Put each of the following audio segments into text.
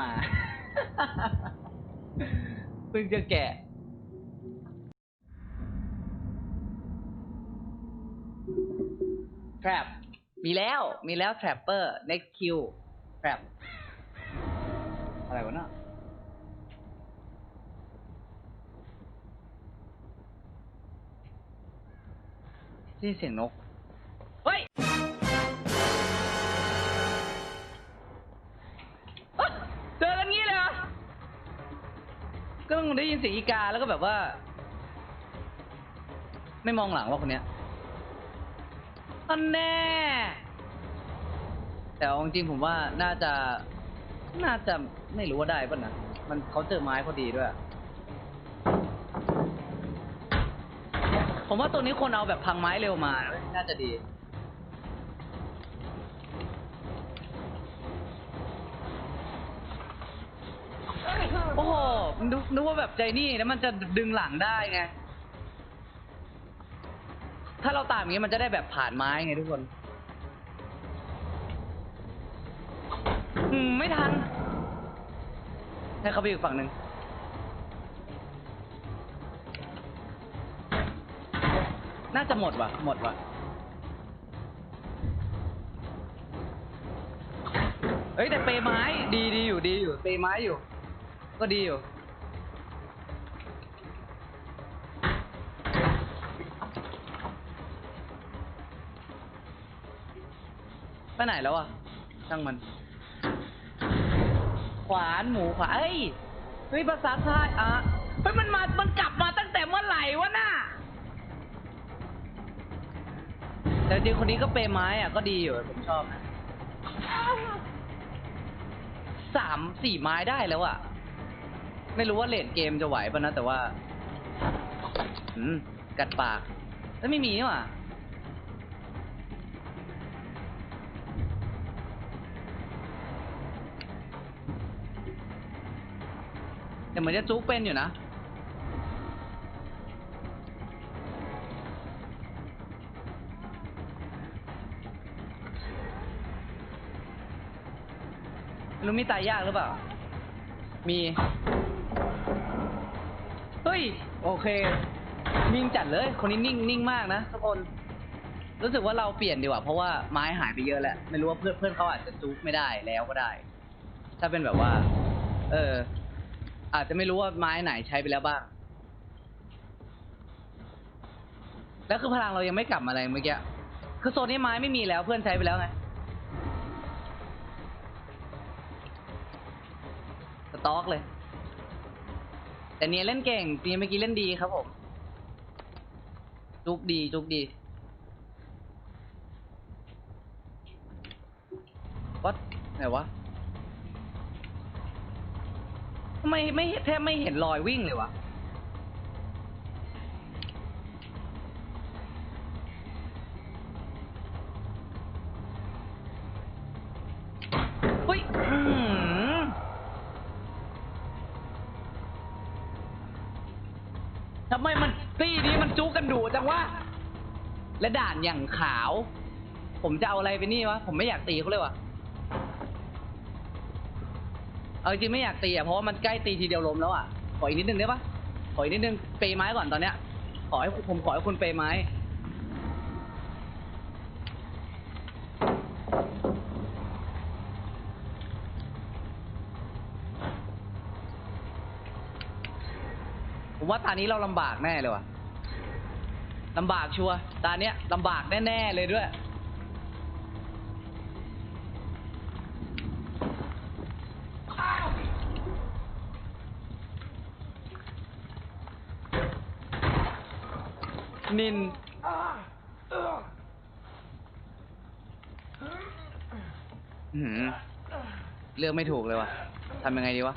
มา เพิ่งจะแกะ trap มีแล้วมีแล้ว trapper next Q trap อะไรวะเน่ะนี่เสียงนก ก็ต้องได้ยินเสียงอีกาแล้วก็แบบว่า ไม่มองหลังว่าคนเนี้ยอันแน่ แต่เอาจริงๆผมว่าน่าจะ น่าจะไม่รู้ว่าได้ป่ะนะมันเขาเจอไม้พอดีด้วย ผมว่าตัวนี้คนเอาแบบพังไม้เร็วมา น่าจะดี โอ้โหนึกนึกว่าแบบใจนี่แล้วมันจะดึงหลังได้ไง ถ้าเราตามอย่างนี้มันจะได้แบบผ่านไม้ไงทุกคนอืมไม่ทัน ให้เขาไปอีกฝั่งหนึ่งน่าจะหมดว่ะ หมดว่ะเฮ้ยแต่เปไม้ ดีดีอยู่ดีอยู่ เปไม้อยู่ ก็ดีอยู่ ไปไหนแล้วอะช่างมัน ขวานหมูขวานเอ้ยเฮ้ยภาษาไทยอะเฮ้ยมันมา มันกลับมาตั้งแต่เมื่อไหร่วะน่ะแต่จริงคนนี้ก็เปย์ไม้อะก็ดีอยู่ผมชอบนะสามสี่ไม้ได้แล้วอะ ไม่รู้ว่าเลดเกมจะไหวป่ะนะ แต่ว่า อืม กัดปากแล้วไม่มีนี่หว่าแต่เหมือนจะจุกเป็นอยู่นะรู้มีตายยากหรือเปล่า มี โอเค นิ่งจัดเลย คนนี้นิ่งนิ่งมากนะทุกคน รู้สึกว่าเราเปลี่ยนดีกว่า เพราะว่าไม้หายไปเยอะแล้ว ไม่รู้ว่าเพื่อนเพื่อนเขาอาจจะจุกไม่ได้แล้วก็ได้ ถ้าเป็นแบบว่า เออ อาจจะไม่รู้ว่าไม้ไหนใช้ไปแล้วบ้าง แล้วคือพลังเรายังไม่กลับมาอะไรเมื่อกี้ คือโซนนี้ไม้ไม่มีแล้วเพื่อนใช้ไปแล้วไงสต็อกเลย แต่เนียเล่นเก่งเนียเมื่อกี้เล่นดีครับผม จุกดีจุกดีวัดไหนวะทำไมไม่แทบไม่เห็นรอยวิ่งเลยวะ ทำไมมันตี้นี้มันจุกกันดูจังวะ และด่านอย่างขาว ผมจะเอาอะไรไปนี่วะ ผมไม่อยากตีเขาเลยวะเอาจริงไม่อยากตีอะ เพราะว่ามันใกล้ตีทีเดียวล้มแล้วอะ ขออีกนิดนึงได้ปะขออีกนิดนึง เปย์ไม้ก่อนตอนเนี้ย ขอให้ผมขอให้คุณเปย์ไม้ ผมว่าตานี้เราลำบากแน่เลยว่ะลำบากชัวร์ตาเนี้ยลำบากแน่ๆเลยด้วย นิน อือหือเลือกไม่ถูกเลยว่ะทำยังไงดีวะ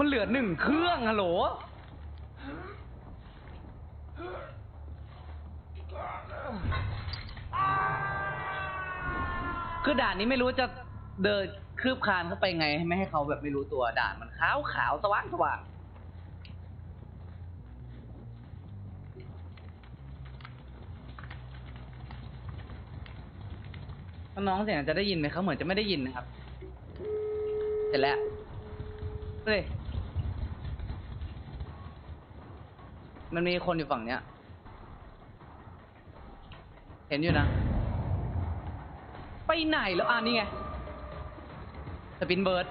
มันเหลือหนึ่งเครื่องฮัลโหล คือด่านนี้ไม่รู้จะเดินคืบคลานเข้าไปไง ไม่ให้เขาแบบไม่รู้ตัวด่านมันขาวขาวสว่างสว่างน้องเสียงจะได้ยินไหมเขาเหมือนจะไม่ได้ยินนะครับ เสร็จแล้วเฮ้ย มันมีคนอยู่ฝั่งเนี้ย เห็นอยู่นะ ไปไหนแล้วอ่านี่ไง สปินเบิร์ด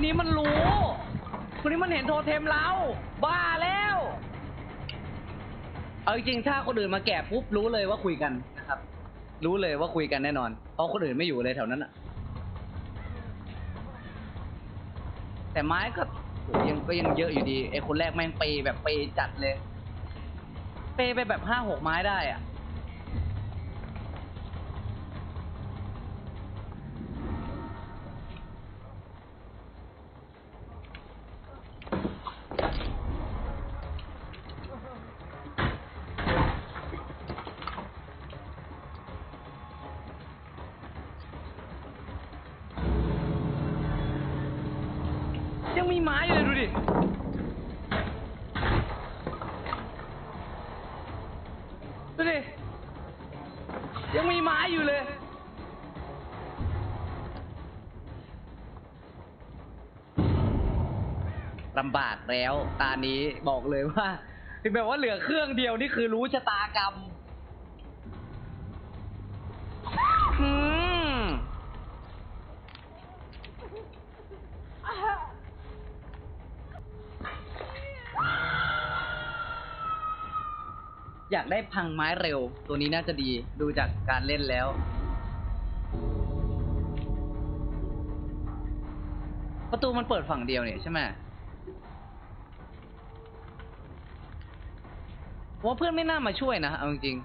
นนี้มันรู้ คนนี้มันเห็นโทเทมเราบ้าแล้ว เอาจริงๆถ้าคนอื่นมาแกะปุ๊บรู้เลยว่าคุยกันนะครับ รู้เลยว่าคุยกันแน่นอน เพราะคนอื่นไม่อยู่เลยแถวนั้นอะแต่ไม้ก็ยังก็ยังเยอะอยู่ดีไอ้คนแรกแม่งเปย์แบบเปย์จัดเลย เปย์ไปแบบห้าหกไม้ได้อะ มีไม้อยู่เลยดูดิ ดูดิ ยังมีไม้อยู่เลย ลำบากแล้ว ตานี้บอกเลยว่า ถึงแบบว่าเหลือเครื่องเดียวนี่คือรู้ชะตากรรม อยากได้พังไม้เร็ว ตัวนี้น่าจะดีดูจากการเล่นแล้ว ประตูมันเปิดฝั่งเดียวเนี่ยใช่ไหมว่าเพื่อนไม่น่ามาช่วยนะเอาจริง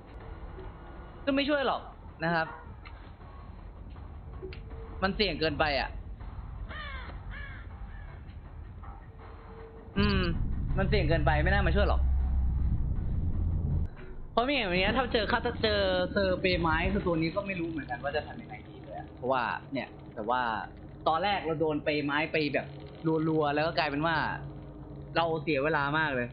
ๆก็ไม่ช่วยหรอกนะครับ มันเสี่ยงเกินไปอะ อืม มันเสี่ยงเกินไปไม่น่ามาช่วยหรอก เพราะมีอย่างเนี้ยถ้าเจอเขาเจอเจอเปรย์ไม้คือตัวนี้ก็ไม่รู้เหมือนกันว่าจะทำยังไงดีเลยอะเพราะว่าเนี่ย แต่ว่าตอนแรกเราโดนเปย์ไม้ไปแบบรัวๆแล้วก็กลายเป็นว่า เราเสียเวลามากเลย